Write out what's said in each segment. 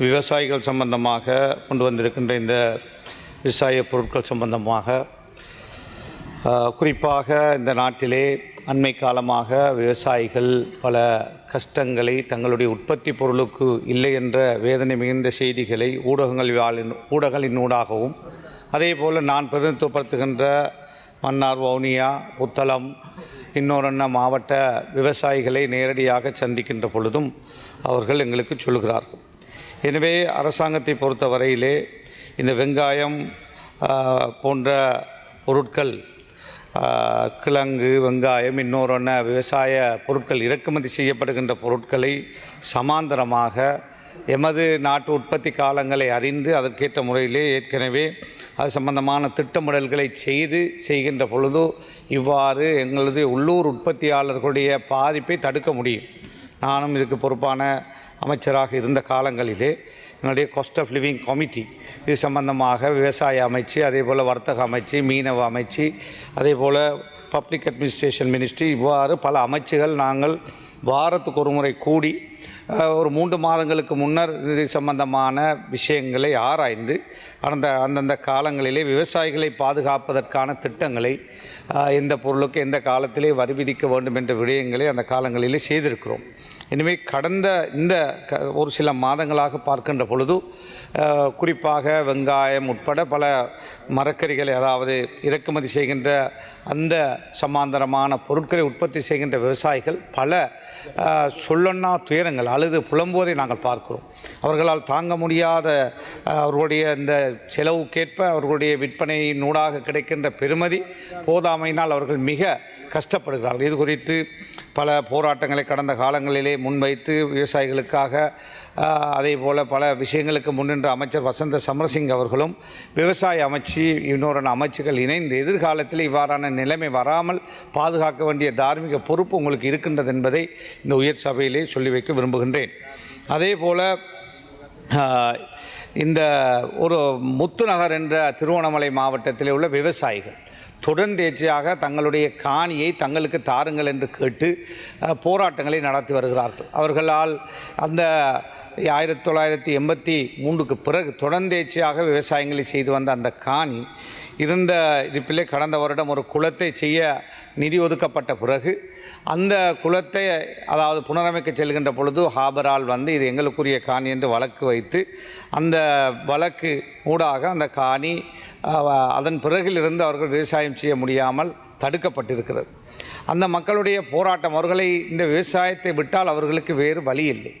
விவசாயிகள் சம்பந்தமாக கொண்டு வந்திருக்கின்ற இந்த விவசாய பொருட்கள் சம்பந்தமாக குறிப்பாக இந்த நாட்டிலே அண்மை காலமாக விவசாயிகள் பல கஷ்டங்களை தங்களுடைய உற்பத்தி பொருளுக்கு இல்லை என்ற வேதனை மிகுந்த செய்திகளை ஊடகங்கள் ஊடகங்களின் ஊடாகவும் அதே போல் நான் பிரதிநிதித்துவப்படுத்துகின்ற மன்னார் வவுனியா புத்தளம் இன்னொரு மாவட்ட விவசாயிகளை நேரடியாக சந்திக்கின்ற பொழுதும் அவர்கள் எங்களுக்கு சொல்கிறார்கள் எனவே அரசாங்கத்தை பொறுத்தவரையிலே இந்த வெங்காயம் போன்ற பொருட்கள் கிழங்கு வெங்காயம் இன்னொரு விவசாய பொருட்கள் இறக்குமதி செய்யப்படுகின்ற பொருட்களை சமாந்தரமாக எமது நாட்டு உற்பத்தி காலங்களை அறிந்து அதற்கேற்ற முறையிலே ஏற்கனவே அது சம்பந்தமான திட்டமிடல்களை செய்து செய்கின்ற பொழுது இவ்வாறு எங்களது உள்ளூர் உற்பத்தியாளர்களுடைய பாதிப்பை தடுக்க முடியும். நானும் இதுக்கு பொறுப்பான அமைச்சராக இருந்த காலங்களிலே என்னுடைய காஸ்ட் ஆஃப் லிவிங் கமிட்டி இது சம்பந்தமாக விவசாய அமைச்சு அதே போல் வர்த்தக அமைச்சு மீனவ அமைச்சு அதே போல் பப்ளிக் அட்மினிஸ்ட்ரேஷன் மினிஸ்ட்ரி இவ்வாறு பல அமைச்சுகள் நாங்கள் வாரத்துக்கு ஒரு முறை கூடி ஒரு மூன்று மாதங்களுக்கு முன்னர் இது சம்பந்தமான விஷயங்களை ஆராய்ந்து அந்த அந்தந்த காலங்களிலே விவசாயிகளை பாதுகாப்பதற்கான திட்டங்களை எந்த பொருளுக்கு எந்த காலத்திலே வரி விதிக்க வேண்டும் என்ற விடயங்களை அந்த காலங்களிலே செய்திருக்கிறோம். எனவே கடந்த இந்த க ஒரு சில மாதங்களாக பார்க்கின்ற பொழுது குறிப்பாக வெங்காயம் உட்பட பல மரக்கறிகளை அதாவது இறக்குமதி செய்கின்ற அந்த சமாந்தரமான பொருட்களை உற்பத்தி செய்கின்ற விவசாயிகள் பல சொல்லண்ணா துயரங்கள் அழுது புலம்புவதை நாங்கள் பார்க்கிறோம். அவர்களால் தாங்க முடியாத அவர்களுடைய இந்த செலவுக்கேற்ப அவர்களுடைய விற்பனையின் ஊடாக கிடைக்கின்ற பெருமதி போதாமையினால் அவர்கள் மிக கஷ்டப்படுகிறார்கள். இது குறித்து பல போராட்டங்களை கடந்த காலங்களிலே முன்வைத்து விவசாயிகளுக்காக அதே போல் பல விஷயங்களுக்கு முன்னின்ற அமைச்சர் வசந்த சமரசிங் அவர்களும் விவசாய அமைச்சு இன்னொரு அமைச்சுகள் இணைந்து எதிர்காலத்தில் இவ்வாறான நிலைமை வராமல் பாதுகாக்க வேண்டிய தார்மீக பொறுப்பு உங்களுக்கு இருக்கின்றது என்பதை இந்த உயர் சபையிலே சொல்லி வைக்க விரும்புகின்றேன். அதே போல் இந்த ஒரு முத்துநகர் என்ற திருவண்ணாமலை மாவட்டத்தில் உள்ள விவசாயிகள் தொடர்ந்தேச்சியாக தங்களுடைய காணியை தங்களுக்கு தாருங்கள் என்று கேட்டு போராட்டங்களை நடத்தி வருகிறார்கள். அவர்களால் அந்த ஆயிரத்தி தொள்ளாயிரத்தி எண்பத்தி மூன்றுக்கு பிறகு தொடர்ந்தேச்சியாக விவசாயங்களை செய்து வந்த அந்த காணி இருந்த இருப்பிலே கடந்த வருடம் ஒரு குளத்தை செய்ய நிதி ஒதுக்கப்பட்ட பிறகு அந்த குளத்தை அதாவது புனரமைக்க செல்கின்ற பொழுது ஹாபரால் வந்து இது எங்களுக்குரிய காணி என்று வழக்கு வைத்து அந்த வழக்கு ஊடாக அந்த காணி அதன் பிறகிலிருந்து அவர்கள் விவசாயம் செய்ய முடியாமல் தடுக்கப்பட்டிருக்கிறது. அந்த மக்களுடைய போராட்டம். அவர்களை இந்த விவசாயத்தை விட்டால் அவர்களுக்கு வேறு வழி இல்லை.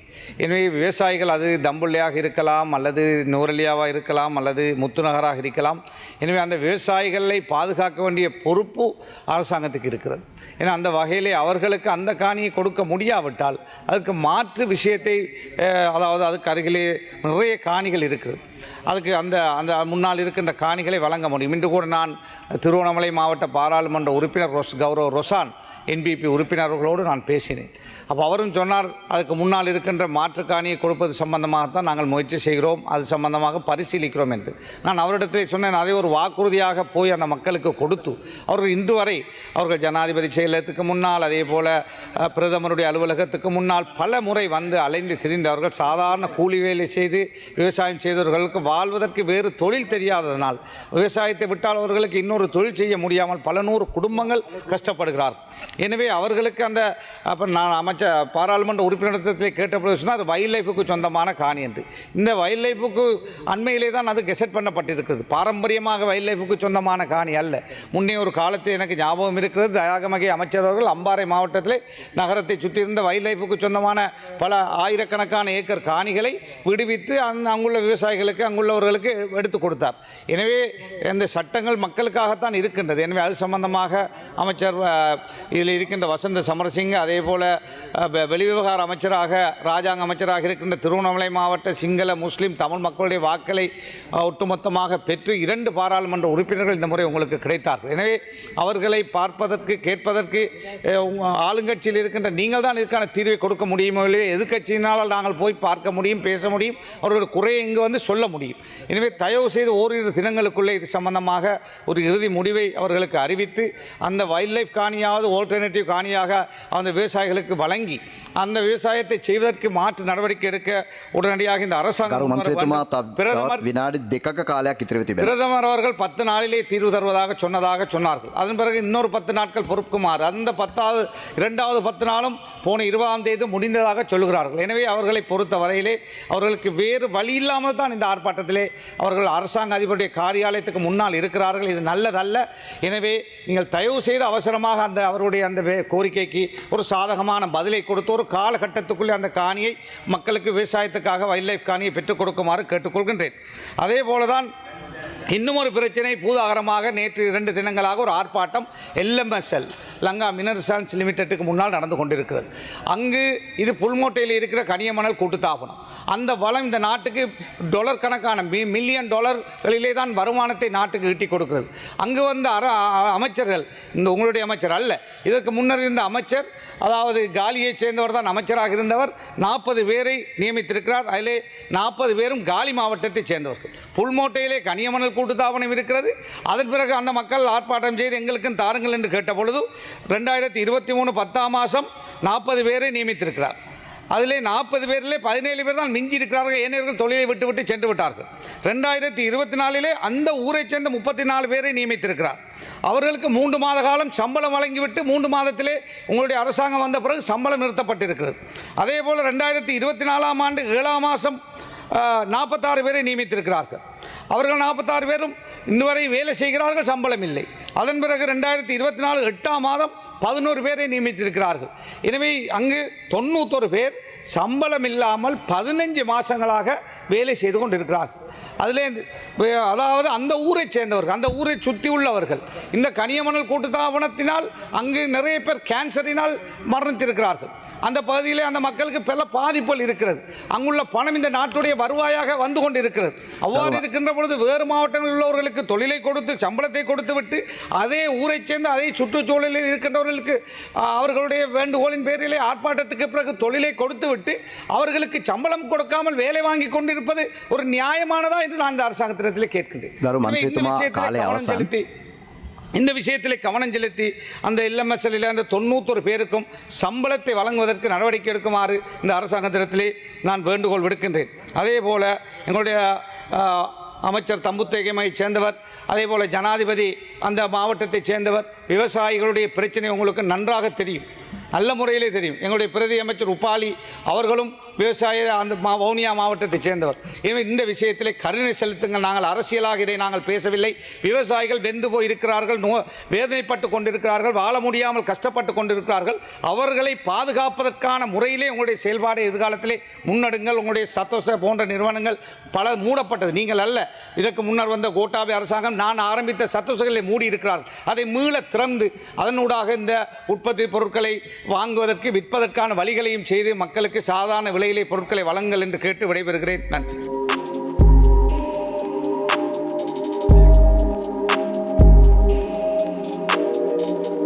எனவே விவசாயிகள் அது தம்புள்ளியாக இருக்கலாம் அல்லது நூரலியாவாக இருக்கலாம் அல்லது முத்துநகராக இருக்கலாம். எனவே அந்த விவசாயிகளை பாதுகாக்க வேண்டிய பொறுப்பு அரசாங்கத்துக்கு இருக்கிறது. ஏன்னா அந்த வகையிலே அவர்களுக்கு அந்த காணியை கொடுக்க முடியாவிட்டால் அதுக்கு மாற்று விஷயத்தை அதாவது அதுக்கு அருகிலே நிறைய காணிகள் இருக்கிறது. அதுக்கு அந்த அந்த முன்னால் இருக்கின்ற காணிகளை வழங்க முடியும். இன்று கூட நான் திருவண்ணாமலை மாவட்ட பாராளுமன்ற உறுப்பினர் ரோஸ் கௌரவ் ரொசான் என்பிபி உறுப்பினர்களோடு நான் பேசினேன். அப்போ அவரும் சொன்னார் அதுக்கு முன்னால் இருக்கின்ற மாற்றுக்காணியை கொடுப்பது சம்பந்தமாகத்தான் நாங்கள் முயற்சி செய்கிறோம். அது சம்பந்தமாக பரிசீலிக்கிறோம் என்று. நான் அவரிடத்தில் சொன்னேன் அதை ஒரு வாக்குறுதியாக போய் அந்த மக்களுக்கு கொடுத்து அவர்கள் இன்று வரை அவர்கள் ஜனாதிபதி செயலகத்துக்கு முன்னால் அதே போல் பிரதமருடைய அலுவலகத்துக்கு முன்னால் பல முறை வந்து அலைந்து திரிந்தவர்கள் சாதாரண கூலி வேலை செய்து விவசாயம் செய்தவர்களுக்கு வாழ்வதற்கு வேறு தொழில் தெரியாததனால் விவசாயத்தை விட்டால் அவர்களுக்கு இன்னொரு தொழில் செய்ய முடியாமல் பல நூறு குடும்பங்கள் கஷ்டப்படுகிறார் எனவே அவர்களுக்கு அந்த அப்போ நான் அமைச்சர் பாராளுமன்ற உறுப்பினரிடத்தில் கேட்டபோது சொன்னால் அது வைல்ட் லைஃபுக்கு சொந்தமான காணி என்று. இந்த வைல்ட் லைஃபுக்கு அண்மையிலே தான் அது கெசட் பண்ணப்பட்டிருக்கிறது. பாரம்பரியமாக வைல்ட் லைஃபுக்கு சொந்தமான காணி அல்ல. முன்னே ஒரு காலத்தில் எனக்கு ஞாபகம் இருக்கிறது தயாகமகை அமைச்சர் அவர்கள் அம்பாறை மாவட்டத்திலே நகரத்தை சுற்றி இருந்த வைல்ட் லைஃபுக்கு சொந்தமான பல ஆயிரக்கணக்கான ஏக்கர் காணிகளை விடுவித்து அந் அங்குள்ள விவசாயிகளுக்கு அங்குள்ளவர்களுக்கு எடுத்து கொடுத்தார். எனவே இந்த சட்டங்கள் மக்களுக்காகத்தான் இருக்கின்றது. எனவே அது சம்பந்தமாக அமைச்சர் இதில் இருக்கின்ற வசந்த சமரசிங் அதே போல் வெளிவிவகார அமைச்சராக ராஜாங்க அமைச்சராக இருக்கின்ற திருவண்ணாமலை மாவட்ட சிங்கள முஸ்லீம் தமிழ் மக்களுடைய வாக்களை ஒட்டுமொத்தமாக பெற்று இரண்டு பாராளுமன்ற உறுப்பினர்கள் இந்த முறை உங்களுக்கு கிடைத்தார்கள். எனவே அவர்களை பார்ப்பதற்கு கேட்பதற்கு ஆளுங்கட்சியில் இருக்கின்ற நீங்கள் தான் இதுக்கான தீர்வை கொடுக்க முடியுமோ இல்லையோ எதிர்கட்சியினால் நாங்கள் போய் பார்க்க முடியும் பேச முடியும் அவர்களுடைய குறையை இங்கு வந்து சொல்ல முடியும். எனவே தயவு செய்து ஓரிரு தினங்களுக்குள்ளே இது சம்பந்தமாக ஒரு இறுதி முடிவை அவர்களுக்கு அறிவித்து அந்த வைல்ட் லைஃப் காணியாவது காணியாவது ஆல்டர்னேட்டிவ் காணியாக அந்த விவசாயிகளுக்கு வழங்கி அந்த விவசாயத்தை செய்வதற்கு மாற்று நடவடிக்கை எடுக்க உடனடியாக இந்த அரசாங்கம் பிரதமர் அவர்கள் பத்து நாளிலே தீர்வு தருவதாக சொன்னதாக சொன்னார்கள். அதன் பிறகு இன்னொரு பத்து நாட்கள் பொறுப்புக்குமாறு அந்த பத்தாவது இரண்டாவது பத்து நாளும் போன இருபதாம் தேதி முடிந்ததாக சொல்கிறார்கள் எனவே அவர்களை பொறுத்த வரையிலே அவர்களுக்கு வேறு வழி இல்லாமல் தான் இந்த ஆர்ப்பாட்டத்திலே அவர்கள் அரசாங்க அதிபருடைய காரியாலயத்துக்கு முன்னால் இருக்கிறார்கள். இது நல்லதல்ல. எனவே நீங்கள் தயவு செய்து அவசரமாக அந்த அவருடைய அந்த கோரிக்கைக்கு ஒரு சாதகமான பதிலை கொடுத்தோர் ஒரு காலகட்டத்துக்குள்ளே அந்த காணியை மக்களுக்கு விவசாயத்துக்காக வைல்ட் லைஃப் காணியை பெற்றுக் கொடுக்குமாறு கேட்டுக்கொள்கின்றேன். அதே போல தான் இன்னும் ஒரு பிரச்சனை பூதாகரமாக நேற்று இரண்டு தினங்களாக ஒரு ஆர்ப்பாட்டம் எல்எம்எஸ்எல் லங்கா மினர்சான்ஸ் சயின்ஸ் லிமிடெட்டுக்கு முன்னால் நடந்து கொண்டிருக்கிறது. அங்கு இது புல்மோட்டையில் இருக்கிற கனியமணல் கூட்டுத்தாபனம். அந்த வளம் இந்த நாட்டுக்கு டொலர் கணக்கான மி மில்லியன் டாலர்களிலே தான் வருமானத்தை நாட்டுக்கு ஈட்டி கொடுக்கிறது. அங்கு வந்த அர அமைச்சர்கள் இந்த உங்களுடைய அமைச்சர் அல்ல இதற்கு முன்னர் இருந்த அமைச்சர் அதாவது காலியைச் சேர்ந்தவர் தான் அமைச்சராக இருந்தவர் நாற்பது பேரை நியமித்திருக்கிறார். அதிலே நாற்பது பேரும் காலி மாவட்டத்தைச் சேர்ந்தவர்கள். புல்மோட்டையிலே கனியமணல் கூட்டுத்தாபனம் இருக்கிறது. அதன் பிறகு அந்த மக்கள் ஆர்ப்பாட்டம் செய்து எங்களுக்கும் தாருங்கள் என்று கேட்ட பொழுது ரெண்டாயிரத்தி இருபத்தி மூணு பத்தாம் மாதம் நாற்பது பேரை நியமித்திருக்கிறார். அதிலே நாற்பது பேரிலே பதினேழு பேர் தான் மிஞ்சி இருக்கிறார்கள் ஏனையர்கள் தொழிலை விட்டுவிட்டு சென்று விட்டார்கள். ரெண்டாயிரத்தி இருபத்தி நாலிலே அந்த ஊரைச் சேர்ந்த முப்பத்தி நாலு பேரை நியமித்திருக்கிறார். அவர்களுக்கு மூன்று மாத காலம் சம்பளம் வழங்கிவிட்டு மூன்று மாதத்திலே உங்களுடைய அரசாங்கம் வந்த பிறகு சம்பளம் நிறுத்தப்பட்டிருக்கிறது. அதே போல் ரெண்டாயிரத்தி இருபத்தி நாலாம் ஆண்டு ஏழாம் மாதம் நாற்பத்தாறு பேரை நியமித்திருக்கிறார்கள். அவர்கள் நாற்பத்தாறு பேரும் இன்னுவரை வேலை செய்கிறார்கள் சம்பளம் இல்லை. அதன் பிறகு ரெண்டாயிரத்தி இருபத்தி நாலு எட்டாம் மாதம் பதினோரு பேரை நியமித்திருக்கிறார்கள். எனவே அங்கு தொண்ணூத்தொரு பேர் சம்பளம் இல்லாமல் பதினஞ்சு மாதங்களாக வேலை செய்து கொண்டிருக்கிறார்கள். அதிலே அதாவது அந்த ஊரை சேர்ந்தவர்கள் அந்த ஊரை சுற்றி உள்ளவர்கள் இந்த கனியமணல் கூட்டுத்தாபனத்தினால் அங்கு நிறைய பேர் கேன்சரினால் மரணித்திருக்கிறார்கள். அந்த பகுதியிலே அந்த மக்களுக்கு பல பாதிப்புகள் இருக்கிறது. அங்குள்ள பணம் இந்த நாட்டுடைய வருவாயாக வந்து கொண்டிருக்கிறது. அவ்வாறு இருக்கின்ற பொழுது வேறு மாவட்டங்களில் உள்ளவர்களுக்கு தொழிலை கொடுத்து சம்பளத்தை கொடுத்து விட்டு அதே ஊரைச் சேர்ந்த அதே சுற்றுச்சூழலில் இருக்கின்றவர்களுக்கு அவர்களுடைய வேண்டுகோளின் பேரிலே ஆர்ப்பாட்டத்துக்கு பிறகு தொழிலை கொடுத்து விட்டு அவர்களுக்கு சம்பளம் கொடுக்காமல் வேலை வாங்கி கொண்டிருப்பது ஒரு நியாயமானதா என்று நான் இந்த அரசாங்கத்திடத்தில் கேட்கின்றேன். இந்த விஷயத்தில் கவனம் செலுத்தி அந்த இல்லமசலில் அந்த தொண்ணூத்தொரு பேருக்கும் சம்பளத்தை வழங்குவதற்கு நடவடிக்கை எடுக்குமாறு இந்த அரசாங்கத்திடத்திலே நான் வேண்டுகோள் விடுக்கின்றேன். அதே போல் எங்களுடைய அமைச்சர் தம்புத்தேகமையைச் சேர்ந்தவர் அதே போல் ஜனாதிபதி அந்த மாவட்டத்தைச் சேர்ந்தவர் விவசாயிகளுடைய பிரச்சனை உங்களுக்கு நன்றாக தெரியும். நல்ல முறையிலே தெரியும். எங்களுடைய பிரதி அமைச்சர் உப்பாலி அவர்களும் விவசாய அந்த மா வவுனியா மாவட்டத்தைச் சேர்ந்தவர். எனவே இந்த விஷயத்திலே கருணை செலுத்துங்கள். நாங்கள் அரசியலாக இதை நாங்கள் பேசவில்லை. விவசாயிகள் வெந்து போய் இருக்கிறார்கள் நோ வேதனைப்பட்டு கொண்டிருக்கிறார்கள் வாழ முடியாமல் கஷ்டப்பட்டு கொண்டிருக்கிறார்கள். அவர்களை பாதுகாப்பதற்கான முறையிலே உங்களுடைய செயல்பாடு எதிர்காலத்திலே முன்னெடுங்கள். உங்களுடைய சத்தோச போன்ற நிறுவனங்கள் பல மூடப்பட்டது. நீங்கள் அல்ல. இதற்கு முன்னர் வந்த கோட்டாபி அரசாங்கம் நான் ஆரம்பித்த சத்தோசகளை மூடி இருக்கிறார்கள் அதை மீள திறந்து அதனூடாக இந்த உற்பத்தி பொருட்களை வாங்குவதற்கு விற்பதற்கான வழிகளையும் செய்து மக்களுக்கு சாதாரண விலை விலையிலே பொருட்களை வழங்கல் என்று கேட்டு விடைபெறுகிறேன். நன்றி.